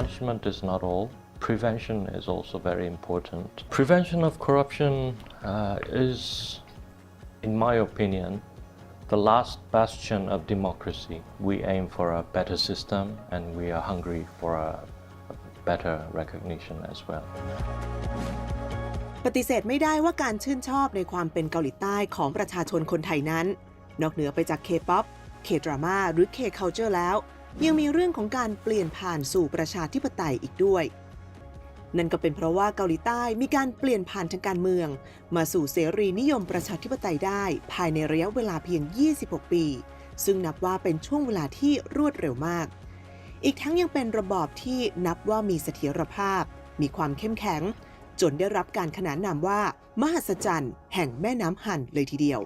punishment is not all. Prevention is also very important. Prevention of corruption uh, is, in my opinion, the last bastion of democracy. We aim for a better system and we are hungry for a, better recognition as well. ปฏิเสธไม่ได้ว่าการชื่นชอบในความเป็นเกาหลีใต้ของประชาชนคนไทยนั้น นอกเหนือไปจาก K-POP K-DRAMA หรือ K-Culture แล้ว ยังมีเรื่องของการเปลี่ยนผ่านสู่ประชาธิปไตยอีกด้วย นั่นก็เป็นเพราะว่าเกาหลีใต้มีการเปลี่ยนผ่านทางการเมือง มาสู่เสรีนิยมประชาธิปไตยได้ ภายในระยะเวลาเพียง 26 ปี ซึ่งนับว่าเป็นช่วงเวลาที่รวดเร็วมาก อีกทั้งยังเป็นระบอบที่นับว่ามีเสถียรภาพ มีความเข้มแข็ง จนได้รับการขนานนามว่า มหัศจรรย์ แห่งแม่น้ำหันเลยทีเดียว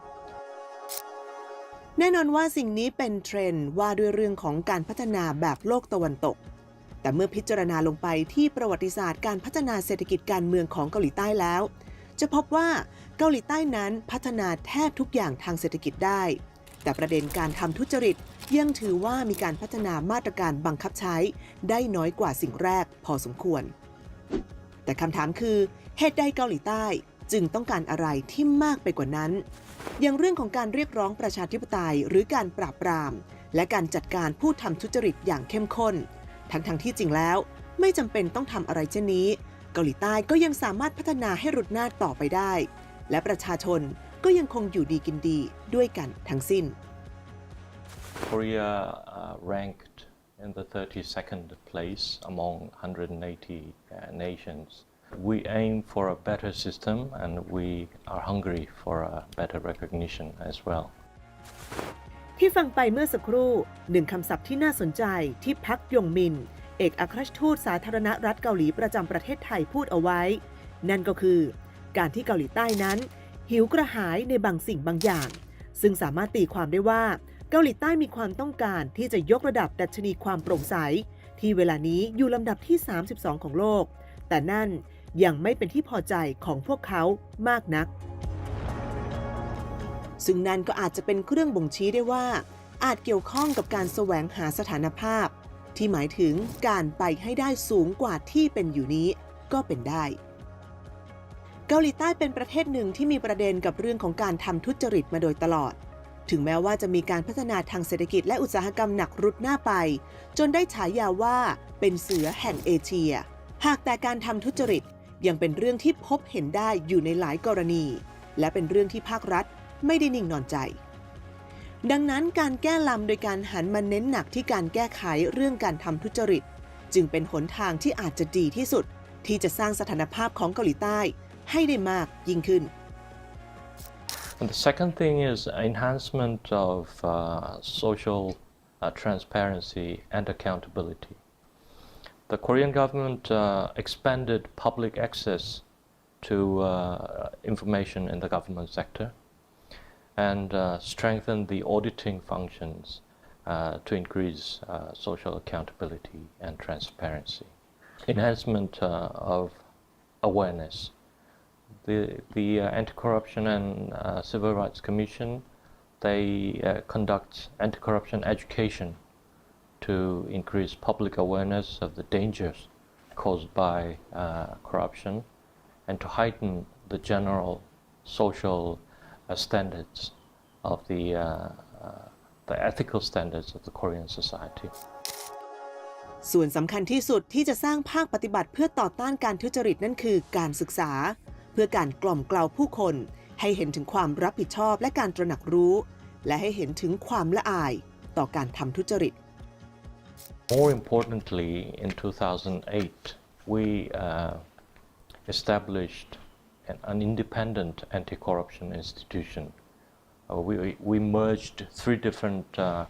แน่นอนว่าสิ่งนี้เป็นเทรนด์ว่าด้วยเรื่องของการพัฒนาแบบโลกตะวันตก แต่เมื่อพิจารณาลงไปที่ประวัติศาสตร์การพัฒนาเศรษฐกิจการเมืองของเกาหลีใต้แล้ว จะพบว่าเกาหลีใต้นั้นพัฒนาแทบทุกอย่างทางเศรษฐกิจได้ แต่ประเด็นการทำทุจริตยังถือว่ามีการพัฒนามาตรการบังคับใช้ ได้น้อยกว่าสิ่งแรกพอสมควร แต่คำถามคือเหตุใดเกาหลีใต้ จึงต้องการอะไรที่มากไปกว่านั้น อย่างเรื่องของการเรียกร้องประชาธิปไตย หรือการปราบปราม และการจัดการผู้ทำทุจริตอย่างเข้มข้น ทั้งๆทที่จริงแล้ว ไม่จำเป็นต้องทำอะไรเช่นนี้ เกาหลีใต้ก็ยังสามารถพัฒนาให้รุดหน้าต่อไปได้ และประชาชนก็ยังคงอยู่ดีกินดีด้วยกันทั้งสิ้น Korea uh, ranked in the 32nd place among 180 uh, nations. We aim for a better system and we are hungry for a better recognition as well. ที่ฟังไปเมื่อสักครู่หนึ่งคำศัพท์ที่น่าสนใจที่พักยงมิน เอกอัครราชทูตสาธารณรัฐเกาหลีประจำประเทศไทยพูดเอาไว้ นั่นก็คือ การที่เกาหลีใต้นั้น หิวกระหายในบางสิ่งบางอย่าง ซึ่งสามารถตีความได้ว่า เกาหลีใต้มีความต้องการที่จะยกระดับดัชนีความโปร่งใส ที่เวลานี้อยู่ลำดับที่ 32 ของโลก แต่นั่น ยังไม่เป็นที่พอใจของพวกเขามากนัก ซึ่งนั่นก็อาจจะเป็นเครื่องบ่งชี้ได้ว่า อาจเกี่ยวข้องกับการแสวงหาสถานภาพ ที่หมายถึงการไปให้ได้สูงกว่าที่เป็นอยู่นี้ก็เป็นได้เกาหลีใต้เป็นประเทศหนึ่งที่มีประเด็นกับเรื่องของการทำทุจริตมาโดยตลอด ถึงแม้ว่าจะมีการพัฒนาทางเศรษฐกิจและอุตสาหกรรมหนักรุดหน้าไป จนได้ฉายาว่าเป็นเสือแห่งเอเชีย หากแต่การทำทุจริต ยังเป็นเรื่องที่พบเห็นได้อยู่ในหลายกรณี และเป็นเรื่องที่ภาครัฐไม่ได้นิ่งนอนใจ ดังนั้นการแก้ลำโดยการหันมาเน้นหนักที่การแก้ไขเรื่องการทำทุจริต จึงเป็นหนทางที่อาจจะดีที่สุด ที่จะสร้างสถานภาพของเกาหลีใต้ให้ได้มากยิ่งขึ้น And the second thing is enhancement of uh, social uh, transparency and accountability. The Korean government uh, expanded public access to uh, information in the government sector and uh, strengthened the auditing functions uh, to increase uh, social accountability and transparency. Enhancement uh, of awareness. The, the Anti-Corruption and Civil Rights Commission, they conduct anti-corruption education to increase public awareness of the dangers caused by uh, corruption and to heighten the general social uh, standards of the, uh, uh, the ethical standards of the Korean society. ส่วนสำคัญที่สุดที่จะสร้างภาคปฏิบัติเพื่อต่อต้านการทุจริตนั่นคือการศึกษา เพื่อการกล่อมเกลาผู้คน ให้เห็นถึงความรับผิดชอบและการตระหนักรู้ และให้เห็นถึงความละอาย ต่อการทำทุจริต More importantly, in 2008, we uh, established an, an independent anti-corruption institution. Uh, we, we merged three different uh,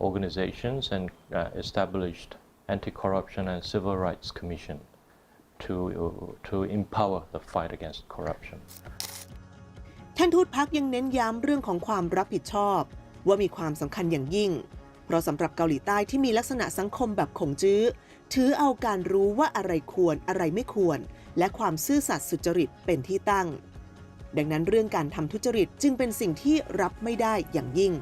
organizations and uh, established anti-corruption and civil rights commission to, to empower the fight against corruption. ท่านทูตพักยังเน้นย้ำเรื่องของความรับผิดชอบ ว่ามีความสำคัญอย่างยิ่ง เพ ราะสำหรับเกาหลีใต้ที่มีลักษณะสังคมแบบขงจื้อ ถือเอาการรู้ว่าอะไรควรอะไรไม่ควร และความซื่อสัตย์สุจริตเป็นที่ตั้ง ดังนั้นเรื่องการทำทุจริตจึงเป็นสิ่งที่รับไม่ได้อย่างยิ่ง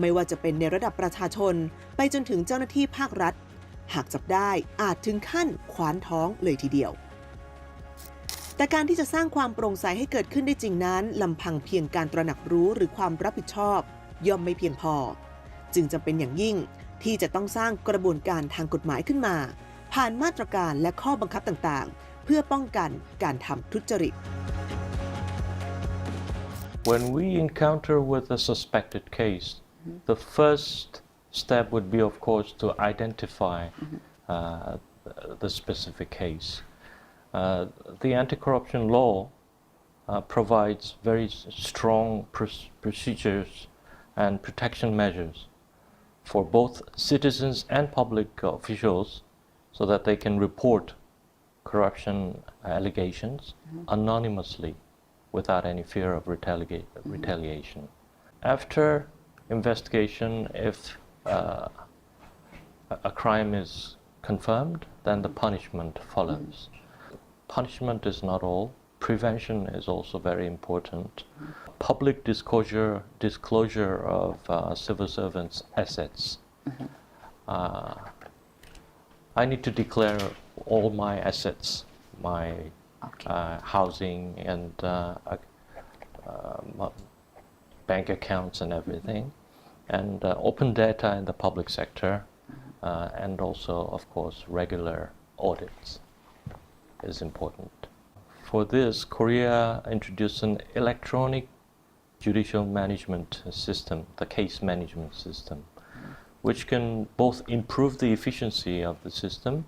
ไม่ว่าจะเป็นในระดับประชาชน ไปจนถึงเจ้าหน้าที่ภาครัฐ หากจับได้อาจถึงขั้นขวานท้องเลยทีเดียวแต่การที่จะสร้างความโปร่งใสให้เกิดขึ้นได้จริงนั้นลำพังเพียงการตระหนักรู้หรือความรับผิดชอบ ย่อมไม่เพียงพอ จึงจำเป็นอย่างยิ่งที่จะต้องสร้างกระบวนการทางกฎหมายขึ้นมา ผ่านมาตรการและข้อบังคับต่างๆ เพื่อป้องกันการทำทุจริต When we encounter with a suspected case, the first step would be, of course, to identify uh, the specific case. Uh, the anti-corruption law uh, provides very s- strong pr- procedures and protection measures for both citizens and public officials so that they can report corruption allegations mm-hmm. anonymously without any fear of retaliate, mm-hmm. retaliation. After investigation, if uh, a- a crime is confirmed, then the punishment follows. Mm-hmm. Punishment is not all. Prevention is also very important. Public disclosure, disclosure of uh, civil servants' assets. Uh, I need to declare all my assets, my Okay. uh, housing and uh, uh, bank accounts and everything, and uh, open data in the public sector, uh, and also, of course, regular audits is important. For this, Korea introduced an electronic judicial management system, the case management system, which can both improve the efficiency of the system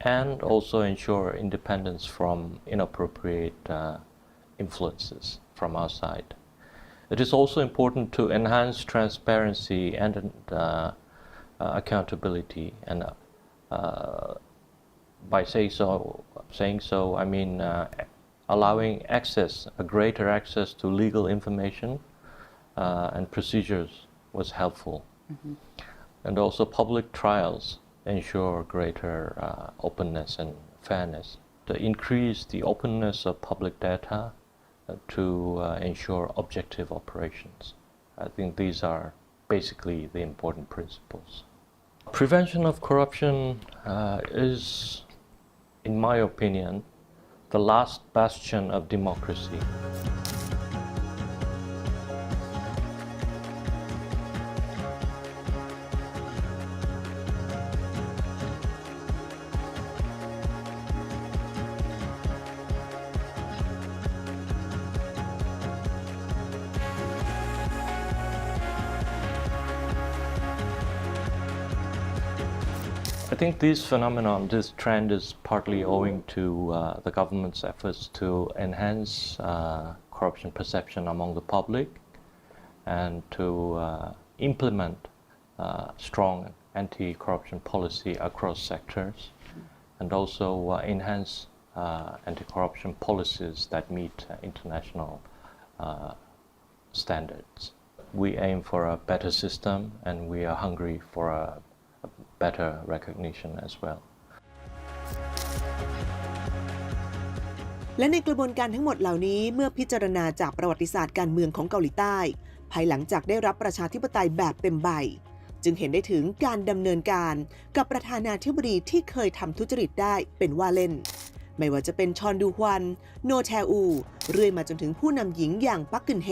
and also ensure independence from inappropriate uh, influences from outside. It is also important to enhance transparency and uh, uh, accountability. And uh, by say so, saying so, I mean uh, allowing access, a greater access to legal information uh, and procedures was helpful. And also public trials ensure greater uh, openness and fairness. To increase the openness of public data uh, to uh, ensure objective operations. I think these are basically the important principles. Prevention of corruption uh, is, in my opinion, the last bastion of democracy. Think this phenomenon, this trend, is partly owing to uh, the government's efforts to enhance uh, corruption perception among the public and to uh, implement uh, strong anti corruption policy across sectors and also uh, enhance uh, anti corruption policies that meet international standards. We aim for a better system and we are hungry for a better recognition as well. และในกระบวนการทั้งหมดเหล่านี้เมื่อพิจารณาจากประวัติศาสตร์การเมืองของเกาหลีใต้ ภายหลังจากได้รับประชาธิปไตยแบบเต็มใบ จึงเห็นได้ถึงการดำเนินการกับประธานาธิบดีที่เคยทำทุจริตได้เป็นว่าเล่น ไม่ว่าจะเป็นชอนดูฮวัน โนแทอู เรื่อยมาจนถึงผู้นำหญิงอย่างปักกึนเฮ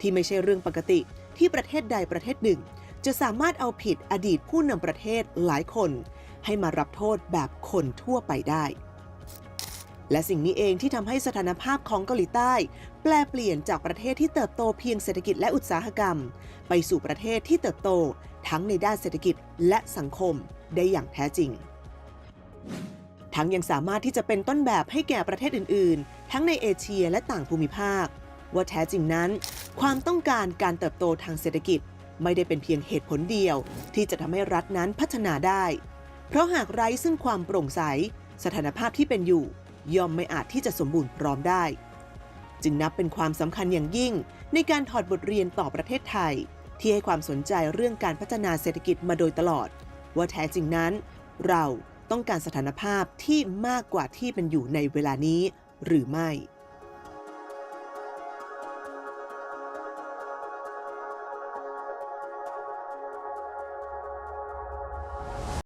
ที่ไม่ใช่เรื่องปกติที่ประเทศใดประเทศหนึ่ง จะสามารถเอาผิดอดีตผู้นำประเทศหลายคน ให้มารับโทษแบบคนทั่วไปได้ และสิ่งนี้เองที่ทำให้สถานภาพของเกาหลีใต้ แปลเปลี่ยนจากประเทศที่เติบโตเพียงเศรษฐกิจและอุตสาหกรรม ไปสู่ประเทศที่เติบโต ทั้งในด้านเศรษฐกิจและสังคมได้อย่างแท้จริงทั้งยังสามารถที่จะเป็นต้นแบบให้แก่ประเทศอื่น ๆ ทั้งในเอเชียและต่างภูมิภาค ว่าแท้จริงนั้น ความต้องการการเติบโตทางเศรษฐกิจ ไม่ได้เป็นเพียงเหตุผลเดียว ที่จะทำให้รัฐนั้นพัฒนาได้ เพราะหากไร้ซึ่งความโปร่งใส สถานภาพที่เป็นอยู่ ย่อมไม่อาจที่จะสมบูรณ์พร้อมได้ จึงนับเป็นความสำคัญอย่างยิ่ง ในการถอดบทเรียนต่อประเทศไทย ที่ให้ความสนใจเรื่องการพัฒนาเศรษฐกิจมาโดยตลอด ว่าแท้จริงนั้น เราต้องการสถานภาพที่มากกว่าที่เป็นอยู่ในเวลานี้หรือไม่